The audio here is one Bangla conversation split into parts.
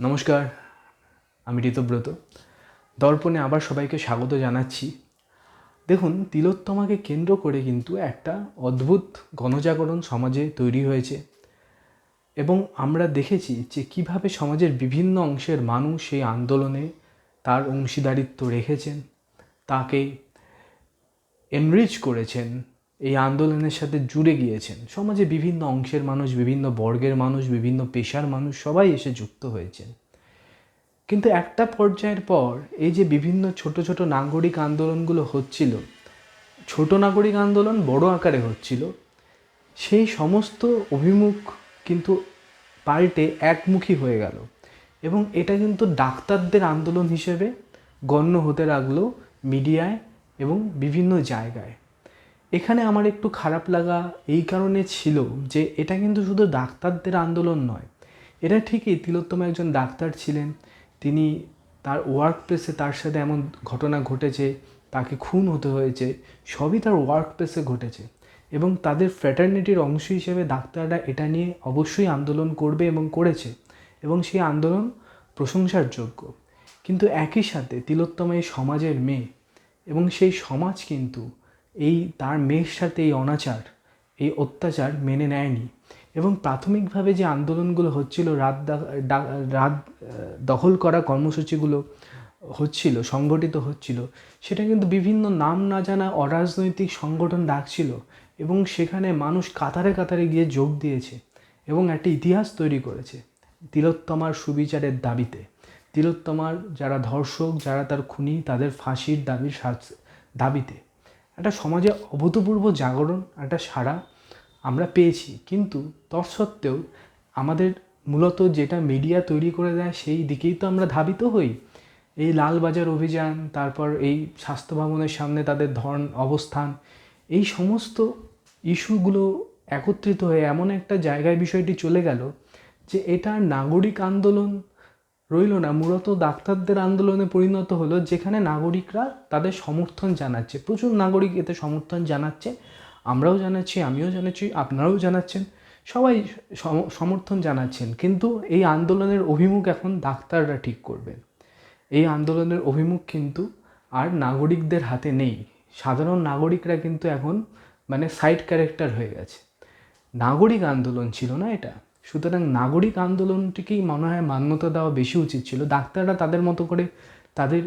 নমস্কার, আমি ঋতব্রত দর্পণে আবার সবাইকে স্বাগত জানাচ্ছি। দেখুন, তিলোত্তমাকে কেন্দ্র করে কিন্তু একটা অদ্ভুত গণজাগরণ সমাজে তৈরি হয়েছে। এবং আমরা দেখেছি যে কীভাবে সমাজের বিভিন্ন অংশের মানুষ সেই আন্দোলনে তার অংশীদারিত্ব রেখেছেন, তাকে এনরিচ করেছেন। এই আন্দোলনের সাথে জুড়ে গিয়েছেন। সমাজে বিভিন্ন অংশের মানুষ, বিভিন্ন বর্গের মানুষ, বিভিন্ন পেশার মানুষ সবাই এসে যুক্ত হয়েছেন। কিন্তু একটা পর্যায়ের পর এই যে বিভিন্ন ছোট ছোট নাগরিক আন্দোলনগুলো হচ্ছিল, ছোট নাগরিক আন্দোলন বড় আকারে হচ্ছিল, সেই সমস্ত অভিমুখ কিন্তু পাল্টে একমুখী হয়ে গেল। এবং এটা কিন্তু ডাক্তারদের আন্দোলন হিসেবে গণ্য হতে লাগল মিডিয়ায় এবং বিভিন্ন জায়গায়। এখানে আমার একটু খারাপ লাগা এই কারণে ছিল যে এটা কিন্তু শুধু ডাক্তারদের আন্দোলন নয়। এটা ঠিকই তিলোত্তমা একজন ডাক্তার ছিলেন। তিনি তার ওয়ার্ক প্লেসে তার সাথে এমন ঘটনা ঘটেছে, তাকে খুন হতে হয়েছে, সবই তার ওয়ার্ক প্লেসে ঘটেছে। এবং তাদের ফ্র্যাটার্নিটির অংশ হিসেবে ডাক্তাররা এটা নিয়ে অবশ্যই আন্দোলন করবে এবং করেছে। এবং সেই আন্দোলন প্রশংসার যোগ্য কিন্তু একই সাথে তিলোত্তমা এই সমাজের মেয়ে। এবং সেই সমাজ কিন্তু এই তার মেয়ের সাথে এই অনাচার, এই অত্যাচার মেনে নেয়নি এবং প্রাথমিকভাবে যে আন্দোলনগুলো হচ্ছিল, রাত রাত দখল করা কর্মসূচিগুলো হচ্ছিল, সংগঠিত হচ্ছিল, সেটা কিন্তু বিভিন্ন নাম না জানা অরাজনৈতিক সংগঠন ডাকছিল এবং সেখানে মানুষ কাতারে কাতারে গিয়ে যোগ দিয়েছে এবং একটা ইতিহাস তৈরি করেছে তিলোত্তমার সুবিচারের দাবিতে। তিলোত্তমার যারা ধর্ষক, যারা তার খুনি, তাদের ফাঁসির দাবির দাবিতে। একটা সমাজে অভূতপূর্ব জাগরণ, একটা সাড়া আমরা পেয়েছি। কিন্তু তৎসত্ত্বেও আমাদের মূলত যেটা মিডিয়া তৈরি করে দেয় সেই দিকেই তো আমরা ধাবিত হই। এই লালবাজার অভিযান, তারপর এই স্বাস্থ্য ভবনের সামনে তাদের ধরন অবস্থান, এই সমস্ত ইস্যুগুলো একত্রিত হয়ে এমন একটা জায়গায় বিষয়টি চলে গেল যে এটা নাগরিক আন্দোলন রইল না। মূলত ডাক্তারদের আন্দোলনে পরিণত হলো যেখানে নাগরিকরা তাদের সমর্থন জানাচ্ছে। প্রচুর নাগরিক এতে সমর্থন জানাচ্ছে। আমরাও জানাচ্ছি, আমিও জানাচ্ছি, আপনারাও জানাচ্ছেন। সবাই সমর্থন জানাচ্ছেন। কিন্তু এই আন্দোলনের অভিমুখ এখন ডাক্তাররা ঠিক করবেন। এই আন্দোলনের অভিমুখ কিন্তু আর নাগরিকদের হাতে নেই। সাধারণ নাগরিকরা কিন্তু এখন মানে সাইড ক্যারেক্টার হয়ে গেছে। নাগরিক আন্দোলন ছিল না এটা। সুতরাং নাগরিক আন্দোলনটিকেই মনে হয় মান্যতা দেওয়া বেশি উচিত ছিল। ডাক্তাররা তাদের মতো করে তাদের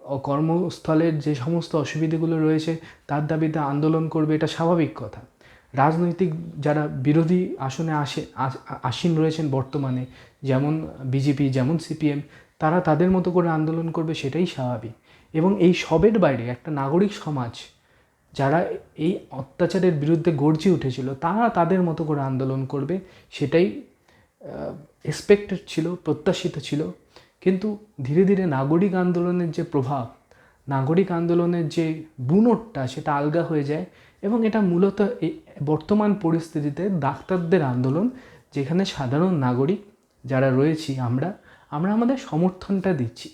কর্মস্থলের যে সমস্ত অসুবিধেগুলো রয়েছে, তার দাবিতে আন্দোলন করবে, এটা স্বাভাবিক কথা। রাজনৈতিক যারা বিরোধী আসনে আসে আসীন রয়েছেন বর্তমানে, যেমন বিজেপি, যেমন সিপিএম, তারা তাদের মতো করে আন্দোলন করবে, সেটাই স্বাভাবিক। এবং এই সবের বাইরে একটা নাগরিক সমাজ যারা এই অত্যাচারের বিরুদ্ধে গর্জে উঠেছিল, তারা তাদের মতো করে আন্দোলন করবে, সেটাই এক্সপেক্টেড ছিল, প্রত্যাশিত ছিল। কিন্তু ধীরে ধীরে নাগরিক আন্দোলনের যে প্রভাব, নাগরিক আন্দোলনের যে বুনোটটা, সেটা আলগা হয়ে যায় এবং এটা মূলত বর্তমান পরিস্থিতিতে ডাক্তারদের আন্দোলন, যেখানে সাধারণ নাগরিক যারা রয়েছি আমরা আমরা আমাদের সমর্থনটা দিচ্ছি।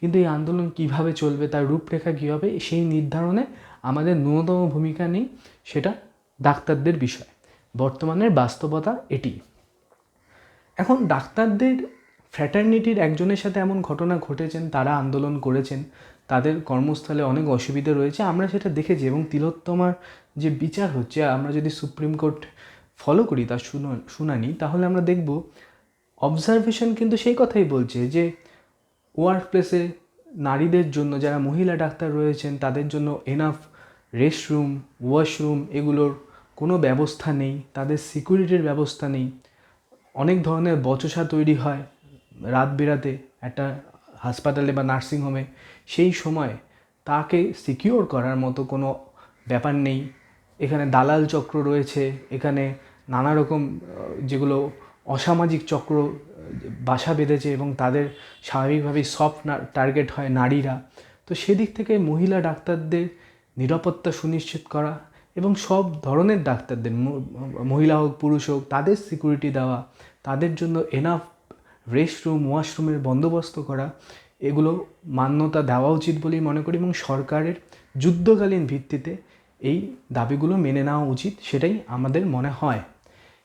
কিন্তু এই আন্দোলন কীভাবে চলবে, তার রূপরেখা কী হবে সেই নির্ধারণে আমাদের ন্যূনতম ভূমিকা নেই, সেটা ডাক্তারদের বিষয়। বর্তমানের বাস্তবতা এটি। এখন ডাক্তারদের ফ্র্যাটার্নিটির একজনের সাথে এমন ঘটনা ঘটেছেন, তারা আন্দোলন করেছেন, তাদের কর্মস্থলে অনেক অসুবিধা রয়েছে, আমরা সেটা দেখেছি এবং তিলোত্তমার যে বিচার হচ্ছে, আমরা যদি সুপ্রিম কোর্ট ফলো করি তার শুনানি, তাহলে আমরা দেখব অবজারভেশন কিন্তু সেই কথাই বলছে যে ওয়ার্ক প্লেসে নারীদের জন্য যারা মহিলা ডাক্তার রয়েছেন, তাদের জন্য এনাফ রেস্টরুম ওয়াশরুম এগুলোর কোনো ব্যবস্থা নেই, তাদের সিকিউরিটির ব্যবস্থা নেই। অনেক ধরনের বচসা তৈরি হয় রাত বেরাতে একটা হাসপাতালে বা নার্সিংহোমে সেই সময় তাকে সিকিওর করার মতো কোনো ব্যাপার নেই। এখানে দালাল চক্র রয়েছে, এখানে নানা রকম যেগুলো অসামাজিক চক্র, বাসা বেঁধেছে এবং তাদের স্বাভাবিকভাবেই সফট টার্গেট হয় নারীরা। তো সেদিক থেকে মহিলা ডাক্তারদের নিরাপত্তা সুনিশ্চিত করা এবং সব ধরনের ডাক্তারদের মহিলা হোক, পুরুষ হোক, তাদের সিকিউরিটি দেওয়া, তাদের জন্য এনাফ রেস্টরুম ওয়াশরুমের বন্দোবস্ত করা, এগুলো মান্যতা দেওয়া উচিত বলেই মনে করি এবং সরকারের যুদ্ধকালীন ভিত্তিতে এই দাবিগুলো মেনে নেওয়া উচিত সেটাই আমাদের মনে হয়।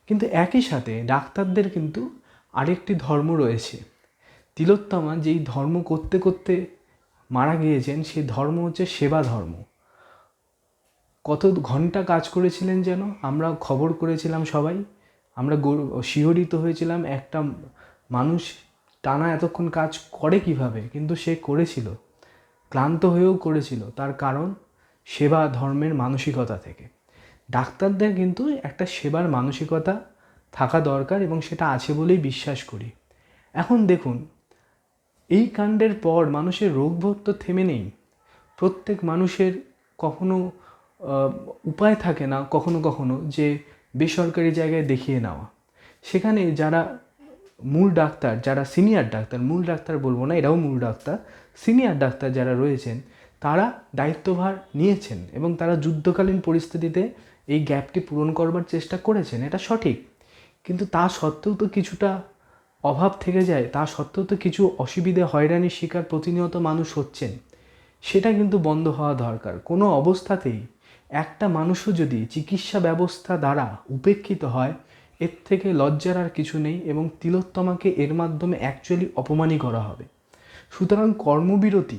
কিন্তু একই সাথে ডাক্তারদের কিন্তু আরেকটি ধর্ম রয়েছে। তিলোত্তমা যেই ধর্ম করতে করতে মারা গিয়েছেন, সেই ধর্ম হচ্ছে সেবা ধর্ম। কত ঘণ্টা কাজ করেছিলেন যেন? আমরা খবর করেছিলাম সবাই। আমরা শিহরিত হয়েছিলাম। একটা মানুষ টানা এতক্ষণ কাজ করে কীভাবে? কিন্তু সে করেছিল। ক্লান্ত হয়েও করেছিল। তার কারণ সেবা ধর্মের মানসিকতা থেকে। ডাক্তারদের কিন্তু একটা সেবার মানসিকতা থাকা দরকার এবং সেটা আছে বলেই বিশ্বাস করি। এখন দেখুন, এই কাণ্ডের পর মানুষের রোগভোগ তো থেমে নেই। প্রত্যেক মানুষের কখনো উপায় থাকে না কখনো কখনো যে বেসরকারি জায়গায় দেখিয়ে নেওয়া। সেখানে যারা মূল ডাক্তার, যারা সিনিয়র ডাক্তার, মূল ডাক্তার বলব না, এরাও মূল ডাক্তার, সিনিয়র ডাক্তার যারা রয়েছেন, তারা দায়িত্বভার নিয়েছেন এবং তারা যুদ্ধকালীন পরিস্থিতিতে এই গ্যাপটি পূরণ করবার চেষ্টা করেছেন, এটা সঠিক। কিন্তু তা সত্ত্বেও তো কিছুটা অভাব থেকে যায়, তা সত্ত্বেও তো কিছু অসুবিধে, হয়রানির শিকার প্রতিনিয়ত মানুষ হচ্ছেন। সেটা কিন্তু বন্ধ হওয়া দরকার। কোনো অবস্থাতেই একটা মানুষও যদি চিকিৎসা ব্যবস্থা দ্বারা উপেক্ষিত হয়, এর থেকে লজ্জার আর কিছু নেই এবং তিলোত্তমাকে এর মাধ্যমে অ্যাকচুয়ালি অপমানই করা হবে। সুতরাং কর্মবিরতি,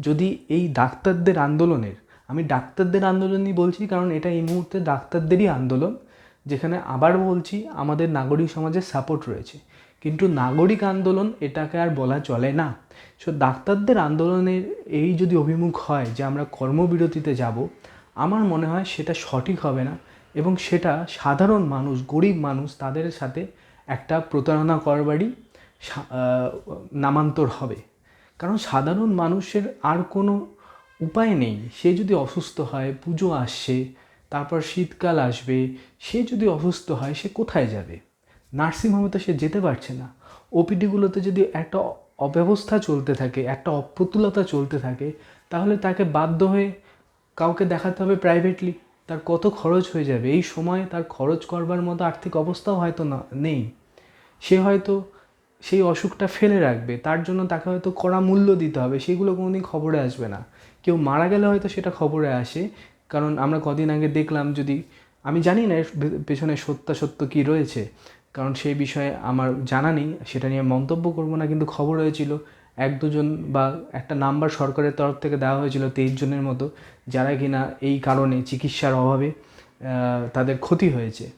যদি এই ডাক্তারদের আন্দোলনের, আমি ডাক্তারদের আন্দোলনই বলছি কারণ এটা এই মুহূর্তে ডাক্তারদেরই আন্দোলন, যেখানে আবার বলছি আমাদের নাগরিক সমাজের সাপোর্ট রয়েছে। কিন্তু নাগরিক আন্দোলন এটাকে আর বলা চলে না। সো ডাক্তারদের আন্দোলনের এই যদি অভিমুখ হয় যে আমরা কর্মবিরতিতে যাব আমার মনে হয় সেটা সঠিক হবে না এবং সেটা সাধারণ মানুষ, গরিব মানুষ তাদের সাথে একটা প্রতারণা করবারই নামান্তর হবে। কারণ সাধারণ মানুষের আর কোনো উপায় নেই। সে যদি অসুস্থ হয়, পুজো আসছে, তারপর শীতকাল আসবে, সে যদি অসুস্থ হয়, সে কোথায় যাবে? নার্সিংহোমে তো সে যেতে পারছে না। ওপিডিগুলোতে যদি একটা অব্যবস্থা চলতে থাকে, একটা অপ্রতুলতা চলতে থাকে, তাহলে তাকে বাধ্য হয়ে কাউকে দেখাতে হবে প্রাইভেটলি তার কত খরচ হয়ে যাবে? এই সময় তার খরচ করবার মতো আর্থিক অবস্থাও হয়তো না, নেই। সে হয়তো সেই অসুখটা ফেলে রাখবে, তার জন্য তাকে হয়তো কড়া মূল্য দিতে হবে, সেগুলো কোনোদিন খবরে আসবে না। কেউ মারা গেলে হয়তো সেটা খবরে আসে, কারণ আমরা কদিন আগে দেখলাম যদি, আমি জানি না এর পেছনে সত্যাসত্য কী রয়েছে, কারণ সেই বিষয়ে আমার জানা নেই, সেটা নিয়ে মন্তব্য করব না, কিন্তু খবর হয়েছিল এক দুজন বা একটা নাম্বার সরকারের তরফ থেকে দেওয়া হয়েছিল তেইশ জনের মতো, যারা কিনা এই কারণে চিকিৎসার অভাবে তাদের ক্ষতি হয়েছে।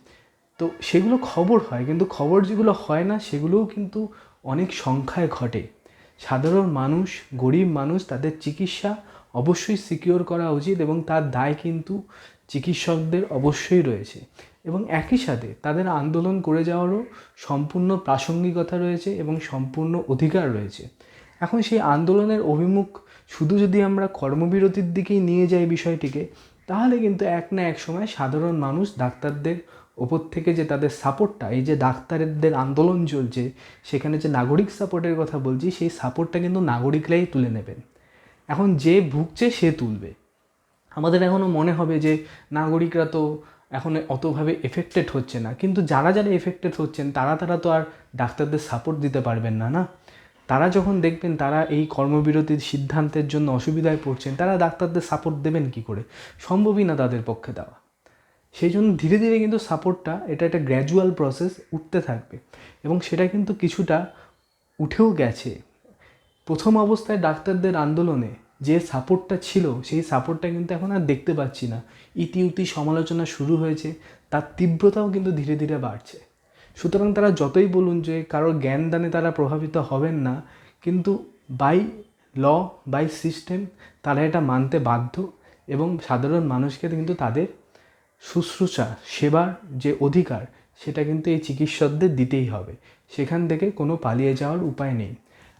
তো সেগুলো খবর হয়, কিন্তু খবর যেগুলো হয় না, সেগুলোও কিন্তু অনেক সংখ্যায় ঘটে। সাধারণ মানুষ, গরিব মানুষ, তাদের চিকিৎসা অবশ্যই সিকিওর করা উচিত এবং তার দায় কিন্তু চিকিৎসকদের অবশ্যই রয়েছে। এবং একই সাথে তাদের আন্দোলন করে যাওয়ারও সম্পূর্ণ প্রাসঙ্গিকতা রয়েছে এবং সম্পূর্ণ অধিকার রয়েছে। এখন সেই আন্দোলনের অভিমুখ শুধু যদি আমরা কর্মবিরতির দিকেই নিয়ে যাই বিষয়টিকে, তাহলে কিন্তু এক না এক সময় সাধারণ মানুষ ডাক্তারদের ওপর থেকে যে তাদের সাপোর্টটা, এই যে ডাক্তারদের আন্দোলন চলছে, সেখানে যে নাগরিক সাপোর্টের কথা বলছি, সেই সাপোর্টটা কিন্তু নাগরিকরাই তুলে নেবেন। এখন যে ভুগছে সে তুলবে। আমাদের এখনও মনে হবে যে নাগরিকরা তো এখন অতভাবে এফেক্টেড হচ্ছে না, কিন্তু যারা যারা এফেক্টেড হচ্ছেন, তারা তারা তো আর ডাক্তারদের সাপোর্ট দিতে পারবেন না না? তারা যখন দেখবেন তারা এই কর্মবিরতির সিদ্ধান্তের জন্য অসুবিধায় পড়ছেন, তারা ডাক্তারদের সাপোর্ট দেবেন কি করে? সম্ভবই না তাদের পক্ষে দেওয়া। সেই জন্য ধীরে ধীরে কিন্তু সাপোর্টটা এটা একটা গ্র্যাজুয়াল প্রসেস উঠতে থাকবে। এবং সেটা কিন্তু কিছুটা উঠেও গেছে। প্রথম অবস্থায় ডাক্তারদের আন্দোলনে যে সাপোর্টটা ছিল, সেই সাপোর্টটা কিন্তু এখন আর দেখতে পাচ্ছি না। ইতিউতি সমালোচনা শুরু হয়েছে, তার তীব্রতাও কিন্তু ধীরে ধীরে বাড়ছে। সুতরাং তারা যতই বলুন যে কারোর জ্ঞানদানে তারা প্রভাবিত হবেন না, কিন্তু বাই ল বাই সিস্টেম তারা এটা মানতে বাধ্য এবং সাধারণ মানুষকে কিন্তু তাদের শুশ্রূষা, সেবার যে অধিকার, সেটা কিন্তু এই চিকিৎসকদের দিতেই হবে। সেখান থেকে কোনো পালিয়ে যাওয়ার উপায় নেই।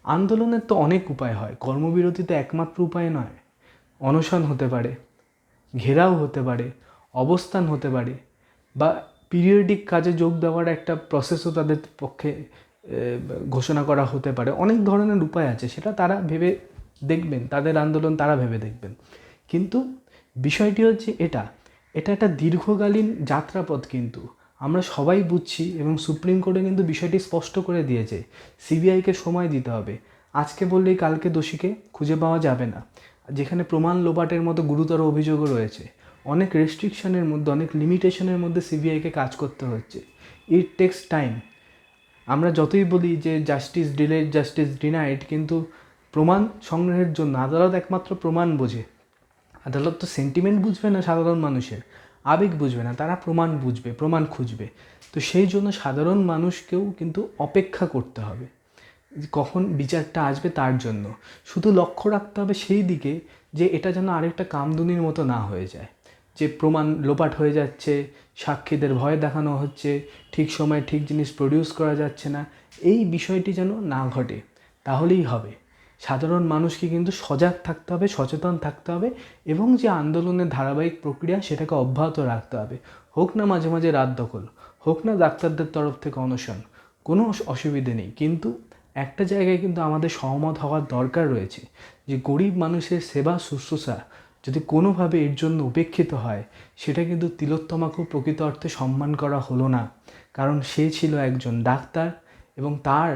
আন্দোলনের তো অনেক উপায় হয় কর্মবিরতিতে একমাত্র উপায় নয়। অনশন হতে পারে, ঘেরাও হতে পারে, অবস্থান হতে পারে বা পিরিয়ডিক কাজে যোগ দেওয়ার একটা প্রসেসও তাদের পক্ষে ঘোষণা করা হতে পারে। অনেক ধরনের উপায় আছে, সেটা তারা ভেবে দেখবেন, তাদের আন্দোলন তারা ভেবে দেখবেন। কিন্তু বিষয়টি হচ্ছে এটা এটা একটা দীর্ঘকালীন যাত্রাপথ কিন্তু। আমরা সবাই বুঝছি এবং সুপ্রিম কোর্টে কিন্তু বিষয়টি স্পষ্ট করে দিয়েছে সিবিআইকে সময় দিতে হবে। আজকে বললেই কালকে দোষীকে খুঁজে পাওয়া যাবে না। যেখানে প্রমাণ লোপাটের মতো গুরুতর অভিযোগও রয়েছে। অনেক রেস্ট্রিকশনের মধ্যে, অনেক লিমিটেশনের মধ্যে সিবিআইকে কাজ করতে হচ্ছে। ইট টেক্স টাইম আমরা যতই বলি যে জাস্টিস ডিলেড জাস্টিস ডিনাইড কিন্তু প্রমাণ সংগ্রহের জন্য আদালত একমাত্র প্রমাণ বোঝে। আদালত তো সেন্টিমেন্ট বুঝবে না সাধারণ মানুষের। আবেগ বুঝবে না, তারা প্রমাণ বুঝবে, প্রমাণ খুঁজবে। তো সেই জন্য সাধারণ মানুষকেও কিন্তু অপেক্ষা করতে হবে। কখন বিচারটা আসবে তার জন্য। শুধু লক্ষ্য রাখতে হবে সেই দিকে যে এটা যেন আরেকটা কামদুনির মতো না হয়ে যায়। যে প্রমাণ লোপাট হয়ে যাচ্ছে, সাক্ষীদের ভয় দেখানো হচ্ছে, ঠিক সময়ে ঠিক জিনিস প্রডিউস করা যাচ্ছে না, এই বিষয়টি যেন না ঘটে, তাহলেই হবে। সাধারণ মানুষকে কিন্তু সজাগ থাকতে হবে, সচেতন থাকতে হবে এবং যে আন্দোলনের ধারাবাহিক প্রক্রিয়া সেটাকে অব্যাহত রাখতে হবে। হোক না মাঝে মাঝে রাত দখল, হোক না ডাক্তারদের তরফ থেকে অনশন, কোনো অসুবিধে নেই। কিন্তু একটা জায়গায় কিন্তু আমাদের সহমত হওয়ার দরকার রয়েছে যে গরিব মানুষের সেবা শুশ্রূষা যদি কোনোভাবে এর জন্য উপেক্ষিত হয়, সেটা কিন্তু তিলোত্তমাকেও প্রকৃত অর্থে সম্মান করা হলো না। কারণ সে ছিল একজন ডাক্তার এবং তার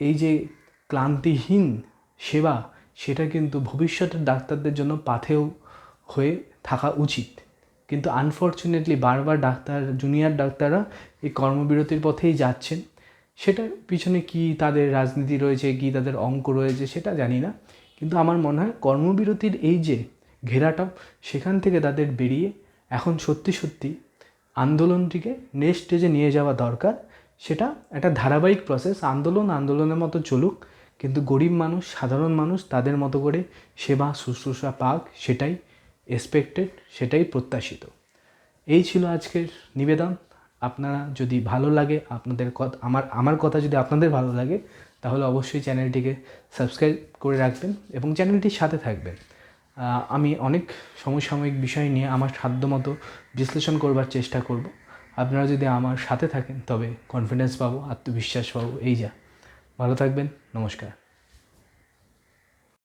এই যে ক্লান্তিহীন সেবা, সেটা কিন্তু ভবিষ্যতের ডাক্তারদের জন্য পাথেও হয়ে থাকা উচিত। কিন্তু আনফর্চুনেটলি বারবার ডাক্তার জুনিয়র ডাক্তাররা এই কর্মবিরতির পথেই যাচ্ছেন। সেটার পিছনে কি তাদের রাজনীতি রয়েছে, কি তাদের অঙ্ক রয়েছে, সেটা জানি না। কিন্তু আমার মনে হয় কর্মবিরতির এই যে ঘেরাটা সেখান থেকে তাদের বেরিয়ে এখন সত্যি সত্যি আন্দোলনটিকে নেক্সট স্টেজে নিয়ে যাওয়া দরকার। সেটা একটা ধারাবাহিক প্রসেস আন্দোলন, আন্দোলনের মতো চলুক, কিন্তু গরিব মানুষ, সাধারণ মানুষ তাদের মতো করে সেবা, শুশ্রূষা পাক, সেটাই এক্সপেক্টেড সেটাই প্রত্যাশিত। এই ছিল আজকের নিবেদন। আপনারা যদি ভালো লাগে, আপনাদের কথা আমার আমার কথা যদি আপনাদের ভালো লাগে, তাহলে অবশ্যই চ্যানেলটিকে সাবস্ক্রাইব করে রাখবেন এবং চ্যানেলটির সাথে থাকবেন। আমি অনেক সমসাময়িক বিষয় নিয়ে আমার সাধ্যমতো বিশ্লেষণ করবার চেষ্টা করব। আপনারা যদি আমার সাথে থাকেন, তবে কনফিডেন্স পাবো, আত্মবিশ্বাস পাবো, এই যা। ভালো থাকবেন, নমস্কার।